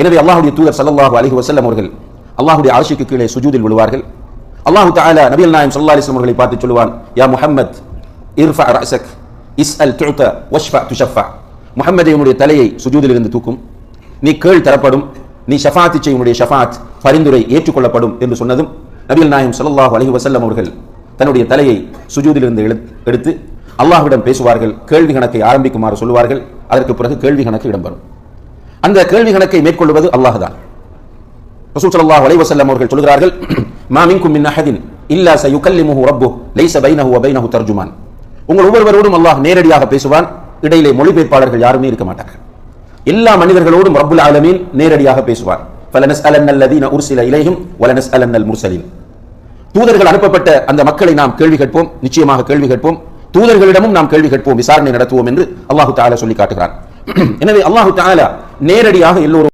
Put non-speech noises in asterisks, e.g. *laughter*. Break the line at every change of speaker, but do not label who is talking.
எனவே அல்லாஹுடைய தூதர் சல்லாஹூ அலஹி வசல்லம் அவர்கள் அல்லாஹுடைய ஆட்சிக்கு கீழே சுஜூதில் விழுவார்கள். அல்லாஹு தஆலா நபியல் நாயம் சல்லா அலிஸ்லம் அவர்களை பார்த்து சொல்லுவான் யா முஹம்மத் இர்ஃபா ரசக் இஸ் அல் துழுத்த வஷ்ஃபா துஷஃபா. முஹம்மதே உன்னுடைய தலையை சுஜூதில் இருந்து தூக்கும். நீ கேள் தரப்படும் நீ ஷஃபாத் செய்ய உன்னுடைய ஷஃபாத் பரிந்துரை ஏற்றுக்கொள்ளப்படும் என்று சொன்னதும் நபியல் நாயம் சல்லாஹூ அலஹி வசல்லம் அவர்கள் தன்னுடைய தலையை சுஜூதிலிருந்து இருந்து எடுத்து அல்லாஹ்விடம் பேசுவார்கள் கேள்வி கணக்கை ஆரம்பிக்குமாறு சொல்லுவார்கள். அதற்கு பிறகு கேள்வி கணக்கு இடம்பெறும். அந்த கேள்வி கணக்கை மேற்கொள்வது அல்லாஹ் தான் ரசூல் ஸல்லல்லாஹு அலைஹி வஸல்லம் அவர்கள் சொல்கிறார்கள் *clears throat* மா மின்கும் மின் அஹதின் இல்லா சயுக்கல்லிமுஹு ரப்பு லைஸ பைனஹு வ பைனஹு தர்ஜுமான். உங்கள் ஒவ்வொருவரோடும் அல்லாஹ் நேரடியாக பேசுவான் இடையிலே மொழிபெயர்ப்பாளர்கள் யாருமே இருக்க மாட்டார்கள். எல்லா மனிதர்களோடும் ரப்புல் ஆலமீன் நேரடியாக பேசுவார். ஃபலனஸ்அலன்ன அல்லதீன உர்சில இலைஹிம் வலனஸ்அலன்னல் முர்சலீன் தூதர்கள் அனுப்பப்பட்ட அந்த மக்களை நாம் கேள்வி கேட்போம் நிச்சயமாக கேள்வி கேட்போம். தூதர்களிடமும் நாம் கேள்வி கேட்போம் விசாரணை நடத்துவோம் என்று அல்லாஹு தாலா சொல்லி காட்டுகிறான். *clears throat* எனவே அல்லாஹு தாலா நேரடியாக எல்லோரும்